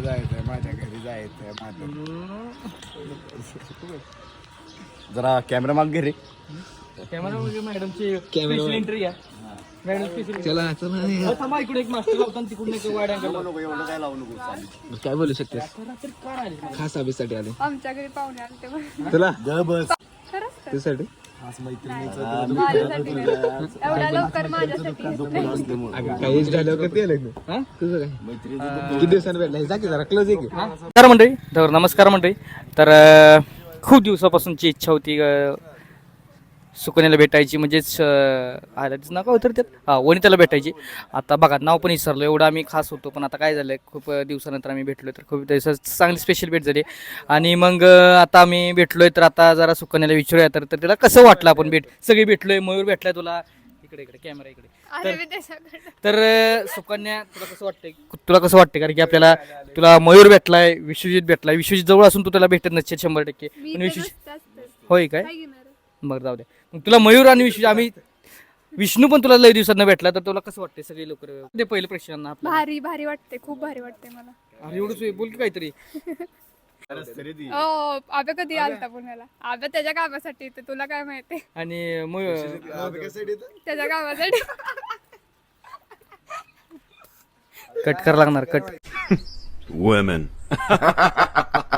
जायचंय माझ्या घरी जायचंय जरा कॅमेरा माग घे रे. कॅमेरा मॅडमची स्पेशल एंट्री आहे मॅडम स्पेशल चला चला थांबा इकडे एक मास्टर लावता तिकडून एक वाड्या एवढं काय लावू नको. काय बोलू शकतेस? खास ऑफिससाठी आले. आमच्या घरी पाहुणे आले तेव्हा. तुला बस. खरंच तर. तुझ्यासाठी माझ्यासाठी नाही. एवढ्या लवकर माझ्यासाठी अगं काही एज झाल्यावर कधी आलं लग्न हा तुझं काय किती दिवसांनी भेटला जा की जरा क्लोज आहे की नमस्कार मंडळी तर नमस्कार मंडळी तर खूप दिवसापासूनची इच्छा होती सुकन्याला भेटायची म्हणजेच तिचं नाव होतं त्यात? हा वनिताला भेटायची. आता बघा नाव पण विसरलो एवढं आम्ही खास होतो पण आता काय झालं खूप दिवसानंतर आम्ही भेटलो तर खूप दिवसात चांगली स्पेशल भेट झाली. आणि मग आता आम्ही भेटलोय तर आता जरा सुकन्याला विचारूया तर तर तिला कसं वाटलं आपण भेट सगळी भेटलोय मयूर भेटलाय तुला. इकडे इकडे कॅमेरा इकडे. तर अं, सुकन्या तुला कसं वाटतंय? तुला कसं वाटतंय? कारण की आपल्याला तुला मयूर भेटलाय विश्वजित भेटलाय विश्वजित जवळ असून तू त्याला भेटत नसते शंभर टक्के. पण इथे विश्व नसते असते. होय काय? बरं जाऊ दे. मग तुला मयूर आणि विश्व आम्ही विष्णू पण तुला लय दिवसांना भेटला तर तुला कसं वाटतंय सगळे लोक? ते पहिले प्रेक्षकांना आपल्या भारी भारी वाटते खूप भारी वाटते मला. अरे एवढंच बोल की काहीतरी. हो आबे कधी आलता पुण्याला? आबे त्याच्या कामासाठी येते तुला काय माहिती? आणि मयूर त्याच्या कामासाठी. कट करा लागणार कट. Women.